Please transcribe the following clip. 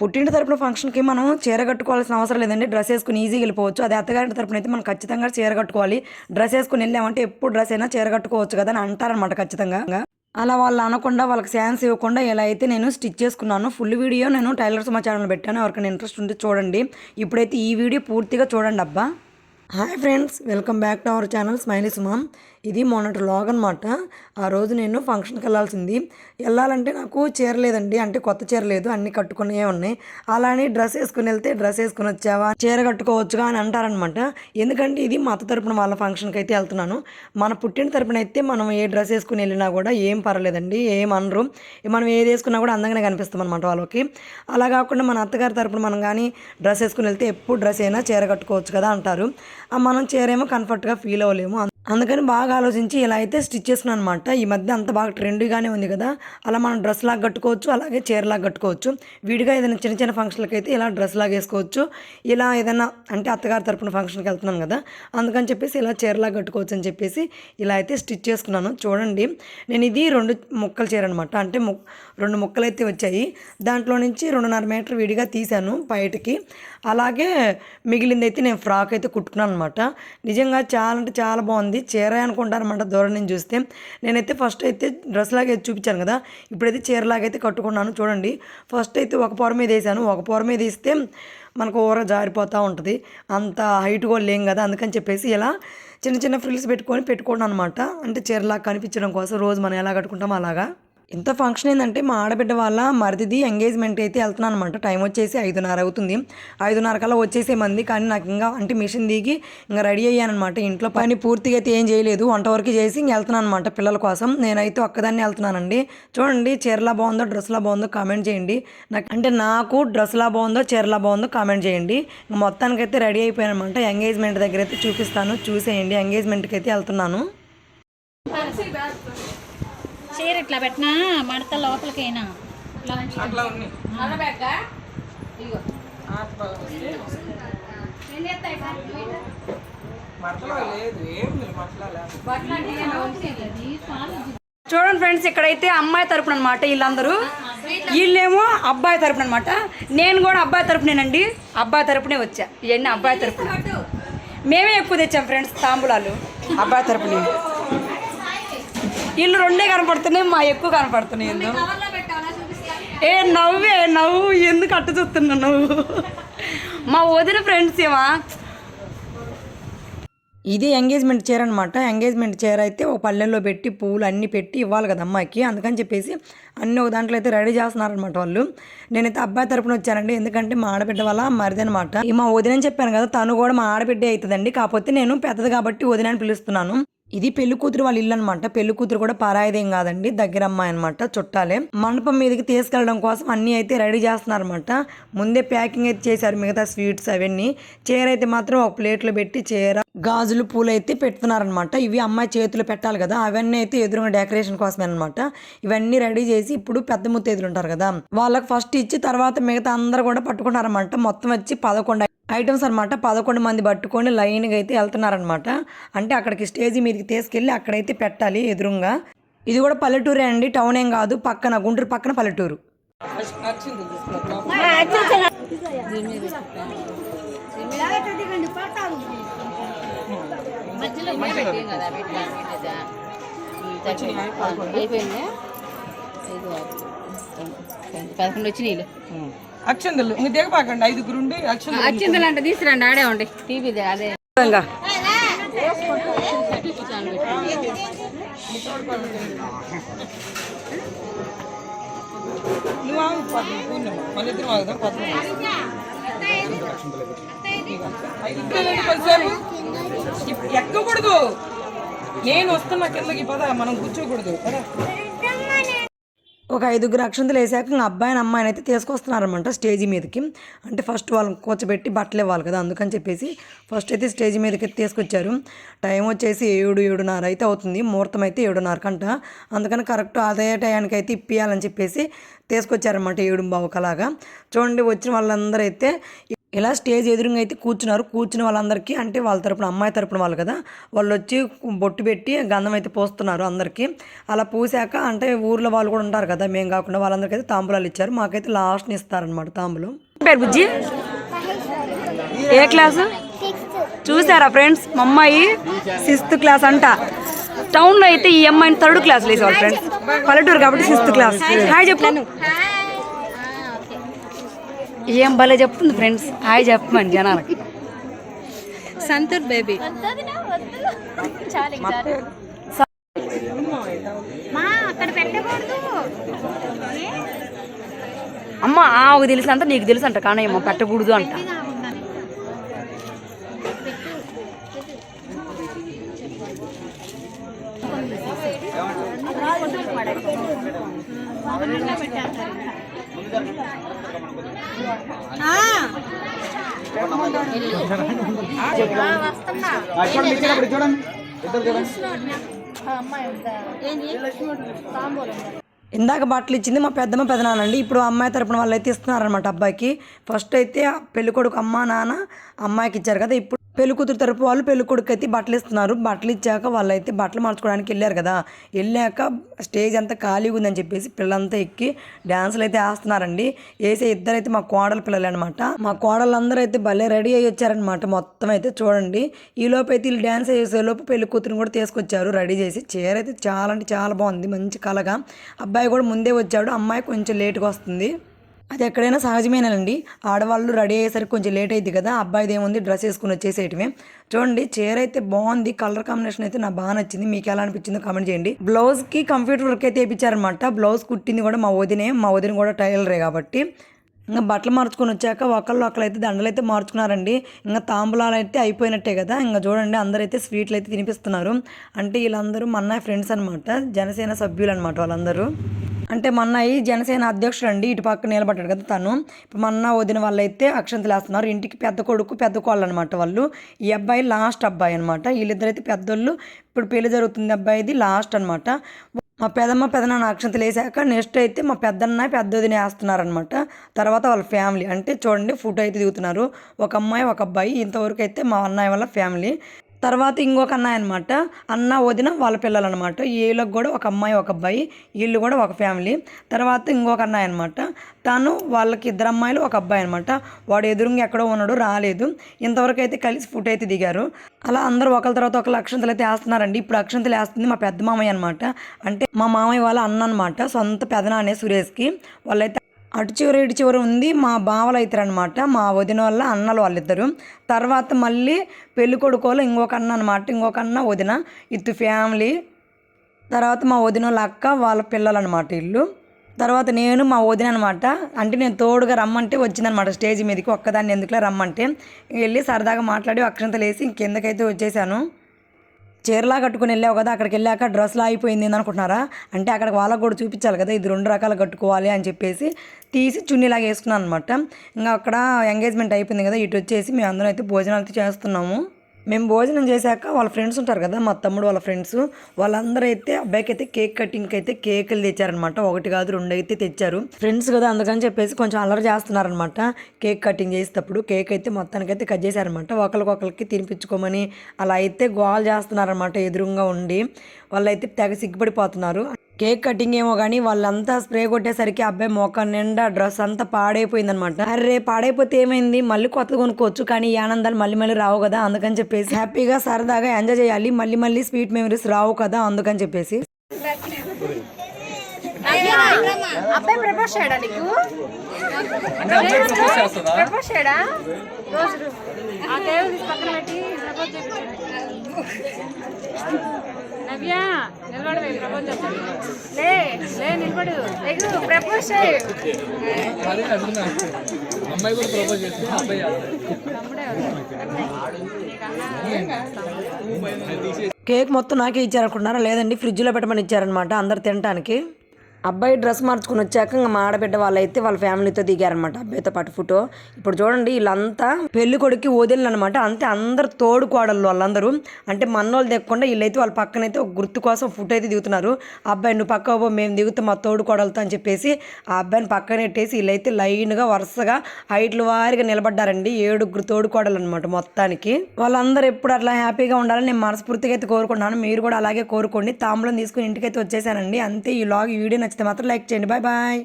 పుట్టింటి తరపున ఫంక్షన్కి మనం చీర కట్టుకోవాల్సిన అవసరం లేదండి. డ్రెస్ వేసుకుని ఈజీగా వెళ్ళిపోవచ్చు. అదే అత్తగారింటి తరపున అయితే మనం ఖచ్చితంగా చీర కట్టుకోవాలి. డ్రెస్ వేసుకుని వెళ్ళామంటే ఎప్పుడు డ్రెస్ అయినా చీర కట్టుకోవచ్చు కదా అని అంటారనమాట ఖచ్చితంగా. అలా వాళ్ళు అనకుండా వాళ్ళకి శాన్స్ ఇవ్వకుండా ఎలా అయితే నేను స్టిచ్ చేసుకున్నాను. ఫుల్ వీడియో నేను టైలర్స్ మా ఛానల్ పెట్టాను. ఎవరికైనా ఇంట్రెస్ట్ ఉంటే చూడండి. ఇప్పుడైతే ఈ వీడియో పూర్తిగా చూడండి అబ్బా. Hi friends welcome back to our channel smiley Suma. ఇది మొన్నటి లాగ్ అనమాట ఆ రోజు నేను ఫంక్షన్కి వెళ్ళాల్సింది. వెళ్ళాలంటే నాకు చీర లేదండి. అంటే కొత్త చీర లేదు. అన్ని కట్టుకునే ఉన్నాయి. అలా అని డ్రెస్ వేసుకుని వెళ్తే డ్రెస్ వేసుకుని వచ్చావా? చీర కట్టుకోవచ్చుగా అని అంటారనమాట ఎందుకంటే ఇది మా అత్త తరపున వాళ్ళ ఫంక్షన్కి అయితే వెళ్తున్నాను. మన పుట్టిన తరపున అయితే మనం ఏ డ్రెస్ వేసుకుని వెళ్ళినా కూడా ఏం పర్లేదండి ఏం అనరు. మనం ఏది వేసుకున్నా కూడా అందంగానే కనిపిస్తాం అనమాట వాళ్ళకి. అలా కాకుండా మన అత్తగారి తరపున మనం కానీ డ్రెస్ వేసుకుని వెళ్తే ఎప్పుడు డ్రెస్ అయినా చీర కట్టుకోవచ్చు కదా అంటారు. మనం చీర ఏమో కంఫర్ట్గా ఫీల్ అవ్వలేము. అందుకని బాగా ఆలోచించి ఇలా అయితే స్టిచ్ చేసుకున్నాను అనమాట ఈ మధ్య అంత బాగా ట్రెండ్గానే ఉంది కదా. అలా మనం డ్రెస్ లాగా కట్టుకోవచ్చు అలాగే చీర లాగా కట్టుకోవచ్చు. విడిగా ఏదైనా చిన్న చిన్న ఫంక్షన్లకి అయితే ఇలా డ్రెస్ లాగా వేసుకోవచ్చు. ఇలా ఏదైనా అంటే అత్తగారి తరపున ఫంక్షన్కి వెళ్తున్నాను కదా. అందుకని చెప్పేసి ఇలా చీరలాగా కట్టుకోవచ్చు అని చెప్పేసి ఇలా అయితే స్టిచ్ చేసుకున్నాను. చూడండి నేను ఇది రెండు ముక్కలు చీర అనమాట అంటే ము రెండు ముక్కలు అయితే వచ్చాయి. దాంట్లో నుంచి రెండున్నర మీటర్ విడిగా తీశాను బయటికి. అలాగే మిగిలింది అయితే నేను ఫ్రాక్ అయితే కుట్టుకున్నాను అనమాట నిజంగా చాలా అంటే చాలా బాగుంది. చీర అనుకుంటారనమాట దూరం నుంచి చూస్తే. నేనైతే ఫస్ట్ అయితే డ్రెస్ లాగా చూపించాను కదా. ఇప్పుడైతే చీరలాగా అయితే కట్టుకున్నాను. చూడండి. ఫస్ట్ అయితే ఒక పొర మీద వేసాను. ఒక పొర మీద వేస్తే మనకు ఊర జారిపోతూ ఉంటుంది. అంత హైట్ కూడా లేం కదా. అందుకని చెప్పేసి ఇలా చిన్న చిన్న ఫ్రిల్స్ పెట్టుకొని పెట్టుకోండి అనమాట అంటే చీరలాగా కనిపించడం కోసం రోజు మనం ఎలా కట్టుకుంటామో అలాగా. ఇంత ఫంక్షన్ ఏంటంటే మా ఆడబిడ్డ వాళ్ళ మరిదిది ఎంగేజ్మెంట్ అయితే వెళ్తున్నాను అనమాట టైం వచ్చేసి ఐదున్నర అవుతుంది. ఐదున్నర కల్లా వచ్చేసే మంది కానీ నాకు ఇంకా అంటే మిషన్ దిగి ఇంకా రెడీ అయ్యానమాట ఇంట్లో పని పూర్తిగా అయితే ఏం చేయలేదు. వంట వరకు చేసి ఇంక వెళ్తున్నాను అనమాట పిల్లల కోసం. నేనైతే ఒక్కదాన్ని వెళ్తున్నానండి. చూడండి చీరలా బాగుందో డ్రెస్లా బాగుందో కామెంట్ చేయండి. నాకు అంటే నాకు డ్రెస్లా బాగుందో చీరలా బాగుందో కామెంట్ చేయండి. మొత్తానికైతే రెడీ అయిపోయాను అనమాట ఎంగేజ్మెంట్ దగ్గర అయితే చూపిస్తాను. చూసేయండి. ఎంగేజ్మెంట్కి అయితే వెళ్తున్నాను. చీర ఇట్లా పెట్టినా మడత లోపలికైనా. అట్లా ఉన్నాయి చూడండి ఫ్రెండ్స్ ఇక్కడైతే అమ్మాయి తరపున అనమాట వీళ్ళందరూ. వీళ్ళేమో అబ్బాయి తరపున అనమాట నేను కూడా అబ్బాయి తరపునేనండి. అబ్బాయి తరపునే వచ్చా. ఇవన్నీ అబ్బాయి తరపున. మేమే ఎక్కువ తెచ్చాం ఫ్రెండ్స్ తాంబూలాలు. అబ్బాయి తరపున. వీళ్ళు రెండే కనపడుతున్నాయి మా ఎక్కువ కనపడుతున్నాయి ఏ నవ్వే నవ్వు. ఎందుకు అట్టు చూస్తున్నా నవ్వు? మా వదిన ఫ్రెండ్స్ ఏమా? ఇది ఎంగేజ్మెంట్ చీర అనమాట ఎంగేజ్మెంట్ చీర అయితే ఒక పల్లెల్లో పెట్టి పువ్వులు అన్నీ పెట్టి ఇవ్వాలి కదా అమ్మాయికి. అందుకని చెప్పేసి అన్నీ ఒక దాంట్లో అయితే రెడీ చేస్తున్నారనమాట వాళ్ళు. నేనైతే అబ్బాయి తరపున వచ్చానండి. ఎందుకంటే మా ఆడబిడ్డ వల్ల మరిది అనమాట మా వదినని చెప్పాను కదా తను కూడా మా ఆడబిడ్డే అవుతుందండి. కాకపోతే నేను పెద్దది కాబట్టి వదినని పిలుస్తున్నాను. ఇది పెళ్ళి కూతురు వాళ్ళ ఇల్లు అనమాట పెళ్ళి కూతురు కూడా పరాయిదేం కాదండి. దగ్గర అమ్మాయి అనమాట చుట్టాలే. మండపం మీదకి తీసుకెళ్ళడం కోసం అన్నీ అయితే రెడీ చేస్తున్నారనమాట ముందే ప్యాకింగ్ అయితే చేశారు మిగతా స్వీట్స్ అవన్నీ. చీర అయితే మాత్రం ఒక ప్లేట్లో పెట్టి చీర గాజులు పూలు అయితే పెడుతున్నారనమాట ఇవి అమ్మాయి చేతులు పెట్టాలి కదా అవన్నీ అయితే ఎదురుగా డెకరేషన్ కోసమే అనమాట ఇవన్నీ రెడీ చేసి ఇప్పుడు పెద్ద ముత్తేదులు ఉంటారు కదా వాళ్ళకి ఫస్ట్ ఇచ్చి తర్వాత మిగతా అందరు కూడా పట్టుకున్నారనమాట మొత్తం వచ్చి పదకొండు ఐటమ్స్ అనమాట పదకొండు మంది పట్టుకొని లైన్గా అయితే వెళ్తున్నారనమాట అంటే అక్కడికి స్టేజ్ మీదకి తీసుకెళ్ళి అక్కడైతే పెట్టాలి ఎదురుగా. ఇది కూడా పల్లెటూరే అండి టౌన్ ఏం కాదు పక్కన గుంటూరు పక్కన పల్లెటూరు. నచ్చింది మధ్యలో పెట్టాం కదా అయిపోయింది పదకొండు వచ్చినాయి అక్షందలు ఇంక దిగపాకండి ఐదుగురు ఉండి అక్షందలు వచ్చింది అంటే తీసుకురండి ఆడే ఉండి. టీవీది అదే. నువ్వు ఆగు పద్మ పూర్ణిమ మన ఇద్దరు ఆగుదాం పద్మ ఎక్కకూడదు. నేను వస్తున్నా కిందకి పద మనం కూర్చోకూడదు పద. ఒక ఐదుగురు అక్షంతలు వేసాక ఇంకా అబ్బాయిని అమ్మాయిని అయితే తీసుకొస్తున్నారనమాట స్టేజీ మీదకి. అంటే ఫస్ట్ వాళ్ళని కూర్చోబెట్టి బట్టలు ఇవ్వాలి కదా అందుకని చెప్పేసి ఫస్ట్ అయితే స్టేజ్ మీదకి అయితే తీసుకొచ్చారు. టైం వచ్చేసి ఏడు ఏడున్నర అయితే అవుతుంది. ముహూర్తం అయితే ఏడున్నర కంట. అందుకని కరెక్ట్ అదే టయానికి అయితే ఇప్పియాలని చెప్పేసి తీసుకొచ్చారనమాట ఏడు బావుకలాగా చూడండి వచ్చిన వాళ్ళందరూ అయితే ఇలా స్టేజ్ ఎదురుగా అయితే కూర్చున్నారు కూర్చున్న వాళ్ళందరికీ అంటే వాళ్ళ తరపున అమ్మాయి తరపున వాళ్ళు కదా వాళ్ళు వచ్చి బొట్టు పెట్టి గంధం అయితే పోస్తున్నారు అందరికీ. అలా పూసాక అంటే ఊర్లో వాళ్ళు కూడా ఉంటారు కదా మేము కాకుండా వాళ్ళందరికీ అయితే తాంబూలాలు ఇచ్చారు. మాకైతే లాస్ట్ని ఇస్తారనమాట తాంబూలం. పేరు బుజ్జి? ఏ క్లాసు? చూసారా ఫ్రెండ్స్ మా అమ్మాయి సిక్స్త్ క్లాస్ అంట. టౌన్లో అయితే ఈ అమ్మాయిని థర్డ్ క్లాస్లో వేసేవాళ్ళు ఫ్రెండ్స్. పల్లెటూరు కాబట్టి సిక్స్త్ క్లాస్. హాయ్ చెప్పాను ఏం భలే చెప్తుంది ఫ్రెండ్స్ హాయ్ చెప్పమని జనాలకి సంతూర్ బేబీ మా అక్కడ పెట్టకూడదు అమ్మ ఆమెకు తెలిసినంత నీకు తెలుసు అంట కానీ అమ్మ పెట్టకూడదు అంట ఇందాక బట్టలు ఇచ్చింది మా పెద్దమ్మ పెదనానండి ఇప్పుడు అమ్మాయి తరపున వాళ్ళు అయితే ఇస్తున్నారనమాట అబ్బాయికి. ఫస్ట్ అయితే పెళ్ళి కొడుకు అమ్మ నాన్న అమ్మాయికి ఇచ్చారు కదా ఇప్పుడు పెళ్ళికూతురు తరపు వాళ్ళు పెళ్ళికొడుకు అయితే బట్టలు ఇస్తున్నారు. బట్టలు ఇచ్చాక వాళ్ళు అయితే బట్టలు మార్చుకోవడానికి వెళ్ళారు కదా. వెళ్ళాక స్టేజ్ అంతా ఖాళీగా ఉందని చెప్పేసి పిల్లలంతా ఎక్కి డ్యాన్సులు అయితే వేస్తున్నారండి. వేసే ఇద్దరైతే మా కోడల పిల్లలు అనమాట మా కోడలందరూ అయితే భలే రెడీ అయ్యి వచ్చారనమాట మొత్తం అయితే చూడండి. ఈ లోపు అయితే వీళ్ళు డ్యాన్స్ వేసే లోపు పెళ్ళి కూతురుని కూడా తీసుకొచ్చారు రెడీ చేసి. చీర అయితే చాలా అంటే చాలా బాగుంది. మంచి కలగా. అబ్బాయి కూడా ముందే వచ్చాడు. అమ్మాయి కొంచెం లేట్గా వస్తుంది. అది ఎక్కడైనా సహజమేనండి ఆడవాళ్ళు రెడీ అయ్యేసరికి కొంచెం లేట్ అయింది కదా అబ్బాయిది ఏముంది డ్రెస్ వేసుకుని వచ్చేసేయటమే. చూడండి చీర అయితే బాగుంది కలర్ కాంబినేషన్ అయితే నాకు బాగా నచ్చింది. మీకు ఎలా అనిపించిందో కామెంట్ చేయండి. బ్లౌజ్కి కంప్యూటర్ వర్క్ అయితే వేయించారనమాట బ్లౌజ్ కుట్టింది కూడా మా వదినే మా వదిన కూడా టైలరే కాబట్టి. ఇంకా బట్టలు మార్చుకొని వచ్చాక ఒకళ్ళు ఒకళ్ళైతే దండలు అయితే మార్చుకున్నారండి. ఇంకా తాంబూలాలు అయితే అయిపోయినట్టే కదా. ఇంకా చూడండి అందరైతే స్వీట్లు అయితే తినిపిస్తున్నారు. అంటే వీళ్ళందరూ మా ఫ్రెండ్స్ అనమాట జనసేన సభ్యులు అనమాట వాళ్ళందరూ. అంటే మా అన్నయ్య జనసేన అధ్యక్షుడు అండి ఇటు పక్క నిలబడ్డాడు కదా తను. ఇప్పుడు మొన్న వదిన వాళ్ళు అయితే అక్షంతలు వేస్తున్నారు. ఇంటికి పెద్ద కొడుకు పెద్ద కోళ్ళు అనమాట వాళ్ళు. ఈ అబ్బాయి లాస్ట్ అబ్బాయి అనమాట. వీళ్ళిద్దరైతే పెద్దోళ్ళు. ఇప్పుడు పెళ్ళి జరుగుతుంది అబ్బాయిది లాస్ట్ అనమాట. మా పెదమ్మ పెదనాన్న అక్షంతలు వేసాక నెక్స్ట్ అయితే మా పెద్దన్న పెద్దదిని వేస్తున్నారనమాట. తర్వాత వాళ్ళ ఫ్యామిలీ. అంటే చూడండి ఫోటో అయితే దిగుతున్నారు. ఒక అమ్మాయి ఒక అబ్బాయి. ఇంతవరకు అయితే మా అన్నయ్య వాళ్ళ ఫ్యామిలీ. తర్వాత ఇంకొక అన్నయ్య అనమాట అన్న వదిన వాళ్ళ పిల్లలు అనమాట వీళ్ళకి కూడా ఒక అమ్మాయి ఒక అబ్బాయి వీళ్ళు కూడా ఒక ఫ్యామిలీ. తర్వాత ఇంకొక అన్నయ్య అనమాట తను వాళ్ళకి ఇద్దరు అమ్మాయిలు ఒక అబ్బాయి అనమాట వాడు ఎదురుగా ఎక్కడో ఉన్నాడు రాలేదు. ఇంతవరకు అయితే కలిసి ఫుట్ అయితే దిగారు. అలా అందరూ ఒకరి తర్వాత ఒకరు అక్షంతలు అయితే వేస్తున్నారండి. ఇప్పుడు అక్షంతలు వేస్తుంది మా పెద్ద మామయ్య అనమాట అంటే మా మామయ్య వాళ్ళ అన్న అనమాట సొంత పెదనానే సురేష్కి. వాళ్ళైతే అటు చివరి ఇటు చివరి ఉంది మా బావలు అవుతారు అనమాట మా వదిన వాళ్ళ అన్నలు వాళ్ళిద్దరు. తర్వాత మళ్ళీ పెళ్ళి కొడుకోలు ఇంకొక అన్న అనమాట ఇంకొక అన్న వదిన. ఇత్తు ఫ్యామిలీ. తర్వాత మా వదిన వాళ్ళ అక్క వాళ్ళ పిల్లలు అనమాట ఇల్లు. తర్వాత నేను మా వదిన అనమాట అంటే నేను తోడుగా రమ్మంటే వచ్చిందనమాట స్టేజ్ మీదకి. ఒక్కదాన్ని ఎందుకులా రమ్మంటే. వెళ్ళి సరదాగా మాట్లాడి అక్షంతలు వేసి కిందకైతే వచ్చేసాను. చీరలా కట్టుకుని వెళ్ళావు కదా అక్కడికి వెళ్ళాక డ్రెస్లా అయిపోయింది అనుకుంటున్నారా? అంటే అక్కడికి వాళ్ళకు కూడా చూపించాలి కదా ఇది రెండు రకాలు కట్టుకోవాలి అని చెప్పేసి తీసి చున్నీలాగా వేసుకున్నాను అనమాట ఇంకా అక్కడ ఎంగేజ్మెంట్ అయిపోయింది కదా ఇటు వచ్చేసి మేము అందరం అయితే భోజనాలు అయితే చేస్తున్నాము. మేము భోజనం చేశాక వాళ్ళ ఫ్రెండ్స్ ఉంటారు కదా మా తమ్ముడు వాళ్ళ ఫ్రెండ్స్ వాళ్ళందరూ అయితే అబ్బాయికి అయితే కేక్ కటింగ్కి అయితే కేకులు తెచ్చారనమాట ఒకటి కాదు రెండు అయితే తెచ్చారు. ఫ్రెండ్స్ కదా అందుకని చెప్పేసి కొంచెం అల్లరి చేస్తున్నారనమాట కేక్ కటింగ్ చేసేటప్పుడు కేక్ అయితే మొత్తానికి అయితే కట్ చేశారనమాట ఒకరికొకరికి తినిపించుకోమని అలా అయితే గోల్ చేస్తున్నారనమాట ఎదురుగా ఉండి. వాళ్ళైతే తెగ సిగ్గుపడిపోతున్నారు. కేక్ కటింగ్ ఏమో కానీ వాళ్ళంతా స్ప్రే కొట్టేసరికి అబ్బాయి మొక్క నిండా డ్రెస్ అంతా పాడైపోయిందనమాట అరే పాడైపోతే ఏమైంది? మళ్ళీ కొత్తది కొనుక్కోవచ్చు కానీ ఈ ఆనందాలు మళ్ళీ మళ్ళీ రావు కదా అందుకని చెప్పేసి హ్యాపీగా సరదాగా ఎంజాయ్ చేయాలి. మళ్ళీ మళ్ళీ స్వీట్ మెమరీస్ రావు కదా అందుకని చెప్పేసి. అబ్బాయి ప్రపోజ్ చేయడా నీకు? ప్రపోజ్ చేయడా? రోజు ఆ దేవుడు తీసి పక్కన పెట్టి ప్రపోజ్ నవ్య నిలబడు ప్రపోజ్ చేస్తాడు లే లే నిలబడు. ప్రపోజ్ చేయి అమ్మాయి కూడా ప్రపోజ్ చేస్తుంది అబ్బాయి కేక్ మొత్తం నాకే ఇచ్చారనుకుంటున్నారా? లేదండి ఫ్రిడ్జ్లో పెట్టమని ఇచ్చారనమాట అందరు తినడానికి అబ్బాయి డ్రెస్ మార్చుకుని వచ్చాక ఇంకా మా ఆడబిడ్డ వాళ్ళైతే వాళ్ళ ఫ్యామిలీతో దిగారనమాట అబ్బాయితో పాటు ఫోటో. ఇప్పుడు చూడండి వీళ్ళంతా పెళ్ళి కొడుకు వదిలిన అనమాట అంతే అందరు తోడు కోడళ్ళు వాళ్ళందరూ. అంటే మన్నోళ్ళు దిగకుండా వీళ్ళైతే వాళ్ళ పక్కనైతే ఒక గుర్తు కోసం ఫోటో అయితే దిగుతున్నారు. అబ్బాయి నువ్వు పక్క పో మేము దిగుతాం మా తోడు కోడలతో అని చెప్పేసి ఆ అబ్బాయిని పక్కన పెట్టేసి వీళ్ళైతే లైన్గా వరుసగా హైట్ల వారిగా నిలబడ్డారండి. ఏడుగురు తోడు కోడలు అనమాట మొత్తానికి. వాళ్ళందరూ ఎప్పుడు అట్లా హ్యాపీగా ఉండాలని నేను మనస్ఫూర్తిగా అయితే కోరుకుంటున్నాను. మీరు కూడా అలాగే కోరుకోండి. తాంబూలం తీసుకుని ఇంటికైతే వచ్చేసానండి. అంతే ఈ లాగ్ వీడియో వీడియో నచ్చితే మాత్రం లైక్ చేయండి. Bye bye.